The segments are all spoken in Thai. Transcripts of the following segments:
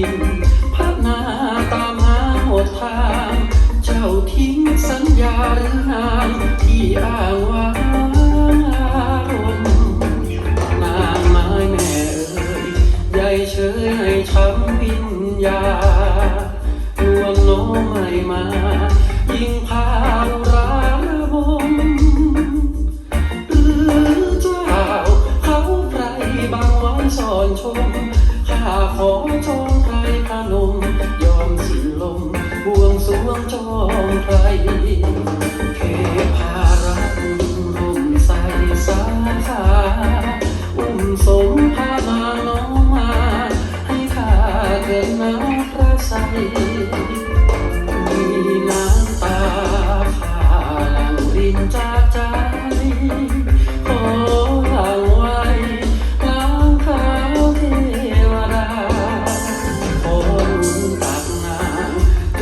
ดินพักนาตามหาหดทาง เจ้าทิ้งสัญญาหรือนางที่อ้างว่านางไม้แม่เอ่ยใหญ่เชยให้ช้ำวิญญาลวงน้องไม่มา ยิ่งพา ข้าขอจองใครขนมยอมสิ้นลมบวงสรวงจองใครเทพารักห่มใสสาขาอุ้มสมพานางน้องมา ให้ข้าเกิดน้ำพระใสย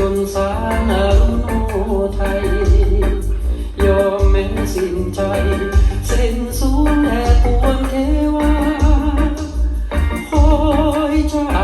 จนสานารุโนไทย ยอมแม้สิ้นใจ เส้นสูงแห่ปวนเทวาคอยจ้า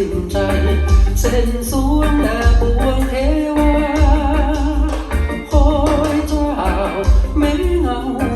ิ้นใจ เส้นสูงหน้าปวงเทวาคอยเจ้าไม่เงา